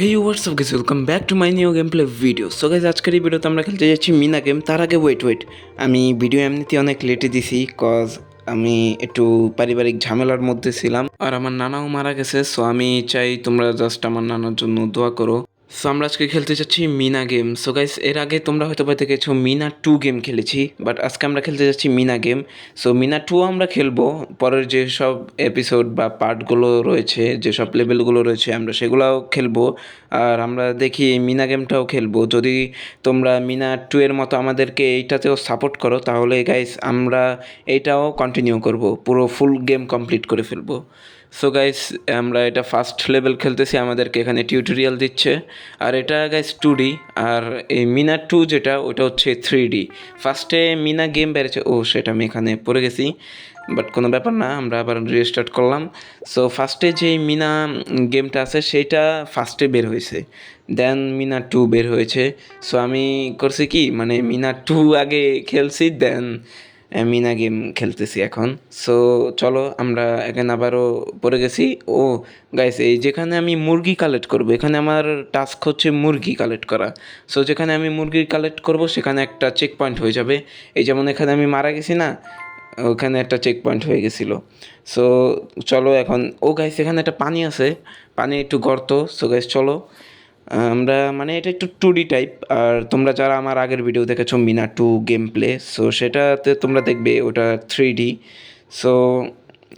হেই WhatsApp গেছে welcome back to my new game play video so guys আজকের এই ভিডিওতে আমরা খেলতে যাচ্ছি মিনা গেম তার আগে ওয়েট ওয়েট আমি ভিডিও এমনিতে অনেক লেটে দিছি কজ আমি একটু পারিবারিক ঝামেলার মধ্যে ছিলাম। আর আমার নানাও মারা গেছে সো আমি চাই তোমরা জাস্ট আমার নানার জন্য দোয়া করো। সো আমরা আজকে খেলতে যাচ্ছি মিনা গেম সো গাইস এর আগে তোমরা হয়তো বা দেখেছ, মিনা টু গেম খেলেছি বাট আজকে আমরা খেলতে যাচ্ছি Meena game so Meena two আমরা খেলব। পরের যেসব এপিসোড বা পার্টগুলো রয়েছে যেসব লেভেলগুলো রয়েছে, আমরা সেগুলোও খেলব। আর আমরা দেখি মিনা গেমটাও খেলব। যদি তোমরা মিনা টু এর মতো আমাদেরকে এইটাতেও সাপোর্ট করো, তাহলে গাইস আমরা এইটাও কন্টিনিউ করব। পুরো ফুল গেম কমপ্লিট করে ফেলব। সো গাইস আমরা এটা ফার্স্ট লেভেল খেলতেছি, আমাদেরকে এখানে টিউটোরিয়াল দিচ্ছে। আর এটা গাইস টু ডি আর এই মিনা টু যেটা, ওটা হচ্ছে থ্রি ডি ফার্স্টে মিনা গেম বেড়েছে, ও সেটা আমি এখানে পড়ে গেছি। বাট কোনো ব্যাপার না, আমরা আবার রিস্টার্ট করলাম। সো ফার্স্টে যে মিনা গেমটা আছে সেইটা ফার্স্টে বের হয়েছে। দেন মিনা টু বের হয়েছে। সো আমি করছি কি মানে মিনা টু আগে খেলছি দেন মিনা গেম খেলতেছি এখন। সো চলো আমরা এখানে আবারও পড়ে গেছি। ও গাইস এই যেখানে আমি মুরগি কালেক্ট করব, এখানে আমার টাস্ক হচ্ছে মুরগি কালেক্ট করা। সো যেখানে আমি মুরগি কালেক্ট করব, সেখানে একটা চেক পয়েন্ট হয়ে যাবে। এই যেমন এখানে আমি মারা গেছি না, ওখানে একটা চেক পয়েন্ট হয়ে গেছিল। সো চলো এখন, ও গাইস এখানে একটা পানি আছে। পানি একটু গর্ত। সো গাইস চলো। আমরা মানে এটা একটু টু ডি টাইপ আর তোমরা যারা আমার আগের ভিডিও দেখেছ Meena two game play so সেটাতে তোমরা দেখবে ওটা থ্রি ডি সো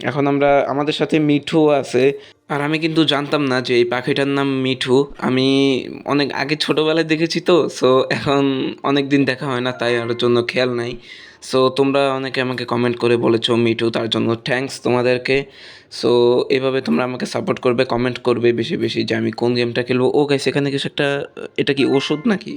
এখন আমরা, আমাদের সাথে মিঠু আছে আর আমি কিন্তু জানতাম না যে এই পাখিটার নাম মিঠু। আমি অনেক আগে ছোটোবেলায় দেখেছি তো সো এখন অনেক দিন দেখা হয় না, তাই আর জন্য খেয়াল নাই। সো তোমরা অনেকে আমাকে কমেন্ট করে বলেছ মিঠু, তার জন্য থ্যাঙ্কস তোমাদেরকে। সো এভাবে তোমরা আমাকে সাপোর্ট করবে কমেন্ট করবে বেশি বেশি যে আমি কোন গেমটা খেলব। ও গাইস এখানে কিছু একটা, এটা কি ওষুধ নাকি?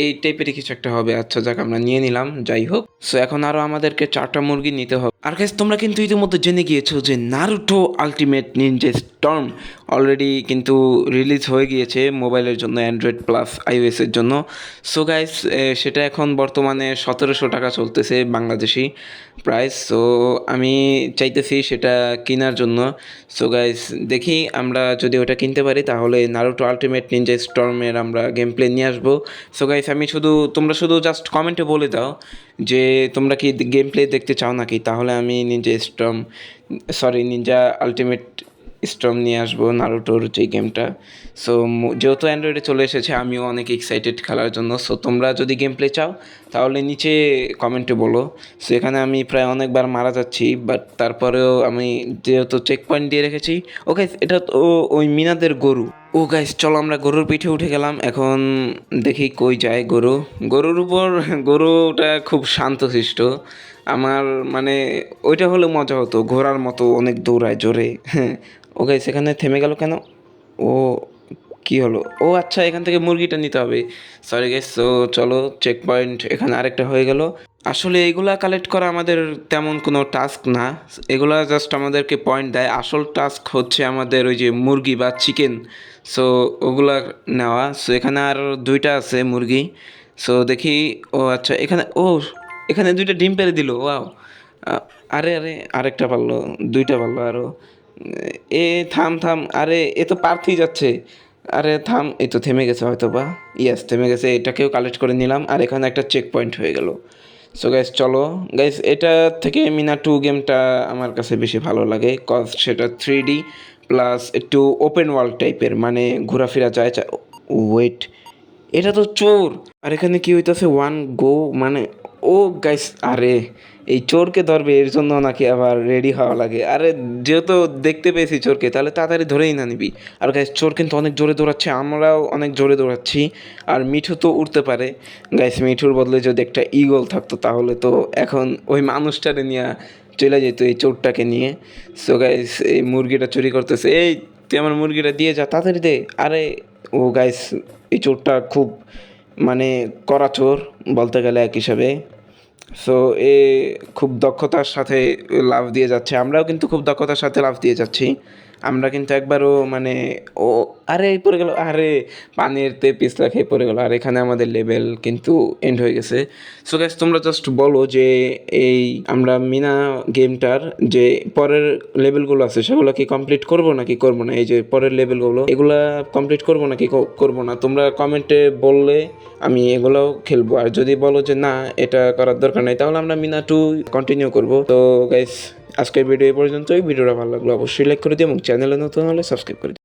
এই টাইপেরই কিছু একটা হবে। আচ্ছা যাক, আমরা নিয়ে নিলাম, যাই হোক। সো এখন আরও আমাদেরকে চারটা মুরগি নিতে হবে। আর গাইস তোমরা কিন্তু ইতিমধ্যে জেনে গিয়েছো যে Naruto ultimate ninja storm already কিন্তু রিলিজ হয়ে গিয়েছে মোবাইলের জন্য অ্যান্ড্রয়েড প্লাস আইওএসের জন্য। সো গাইস সেটা এখন বর্তমানে সতেরোশো টাকা চলতেছে বাংলাদেশি প্রাইস সো আমি চাইতেছি সেটা কেনার জন্য। সো গাইস দেখি আমরা যদি ওটা কিনতে পারি, তাহলে নারুটো আলটিমেট নিনজা স্টর্মের আমরা গেম প্লে নিয়ে আসব। সো গাইস আমি শুধু, তোমরা শুধু জাস্ট কমেন্টে বলে দাও যে, তোমরা কি গেম প্লে দেখতে চাও নাকি? তাহলে আমি ninja storm sorry ninja ultimate storm নিয়ে আসব নারুটোর যে গেমটা সো যেহেতু অ্যান্ড্রয়েডে চলে এসেছে, আমিও অনেক এক্সাইটেড খেলার জন্য। সো তোমরা যদি গেম প্লে চাও, তাহলে নিচে কমেন্টে বলো। সো এখানে আমি প্রায় অনেকবার মারা যাচ্ছি বাট তারপরেও আমি যেহেতু চেক পয়েন্ট দিয়ে রেখেছি ওকে এটা তো ওই মিনাদের গরু। ও গাইস চলো আমরা গরুর পিঠে উঠে গেলাম। এখন দেখি কই যায় গরু। গরুর উপর, গরুটা খুব শান্তশিষ্ট। আমার মানে ওইটা হলে মজা হতো। ঘোড়ার মতো অনেক দৌড়ায়, জোরে। হ্যাঁ। ও গাইস এখানে থেমে গেল কেন? ও কি হলো? ও আচ্ছা এখান থেকে মুরগিটা নিতে হবে। সরি গাইস তো চলো চেক পয়েন্ট এখানে আরেকটা হয়ে গেল। আসলে এগুলা কালেক্ট করা আমাদের তেমন কোনো টাস্ক না। এগুলা জাস্ট আমাদেরকে পয়েন্ট দেয়। আসল টাস্ক হচ্ছে আমাদের ওই যে মুরগি বা চিকেন সো ওগুলা নেওয়া। সো এখানে আর দুইটা আছে মুরগি। সো দেখি, ও আচ্ছা এখানে, ও, এখানে দুইটা ডিম পেরে দিল ওয়াও আরে আরে, আরেকটা পারল, দুইটা পারল আরও এ, থাম থাম, আরে, এ তো পার্থই যাচ্ছে। আরে থাম, এই তো থেমে গেছে হয়তো বা ইয়াস থেমে গেছে এটাকেও কালেক্ট করে নিলাম, আর এখানে একটা চেক পয়েন্ট হয়ে গেল। সো গাইস চলো। গাইস এটা থেকে মিনা টু গেমটা আমার কাছে বেশি ভালো লাগে কজ সেটা থ্রি ডি প্লাস একটু ওপেন ওয়ার্ল্ড টাইপের মানে ঘোরাফেরা যায় ওয়েট এটা তো চোর। আর এখানে কি হইতেছে ওয়ান গো মানে ও গাইস আরে এই চোরকে ধরবে, এর জন্য নাকি আবার রেডি হওয়া লাগে। আরে, যেহেতু দেখতে পেয়েছি চোরকে, তাহলে তাড়াতাড়ি ধরেই না নিবি। আর গাইস চোর কিন্তু অনেক জোরে দৌড়াচ্ছে, আমরাও অনেক জোরে দৌড়াচ্ছি। আর মিঠু তো উঠতে পারে। গাইস মিঠুর বদলে যদি একটা ইগল থাকতো, তাহলে তো এখন ওই মানুষটারে নিয়ে চলে যেত এই চোরটাকে নিয়ে। সো গাইস এই মুরগিটা চুরি করতেছে। এই, তুই আমার মুরগিটা দিয়ে যা, তাড়াতাড়ি দে। আরে, ও গাইস এই চোরটা খুব মানে করা চোর বলতে গেলে এক হিসাবে। সো এ খুব দক্ষতার সাথে লাভ দিয়ে যাচ্ছে। আমরাও কিন্তু খুব দক্ষতার সাথে লাভ দিয়ে যাচ্ছি। আমরা কিন্তু একবারও মানে ও, আরে এই পড়ে গেল, আরে পানিরতে পিছলা খেয়ে পড়ে গেলো, আর এখানে আমাদের লেভেল কিন্তু এন্ড হয়ে গেছে। সো গ্যাস তোমরা জাস্ট বলো যে এই আমরা মিনা গেমটার যে পরের লেভেলগুলো আছে, সেগুলো কি কমপ্লিট করব নাকি করব না? এই যে পরের লেভেলগুলো এগুলা কমপ্লিট করব নাকি করব না? তোমরা কমেন্টে বললে আমি এগুলোও খেলব। আর যদি বলো যে না, এটা করার দরকার নেই, তাহলে আমরা মিনা টু কন্টিনিউ করব। তো গাইস আজকের ভিডিও এই পর্যন্তই। ভিডিওটা ভালো লাগল অবশ্যই লাইক করে দিও এবং চ্যানেলে নতুন হলে সাবস্ক্রাইব করে দিও।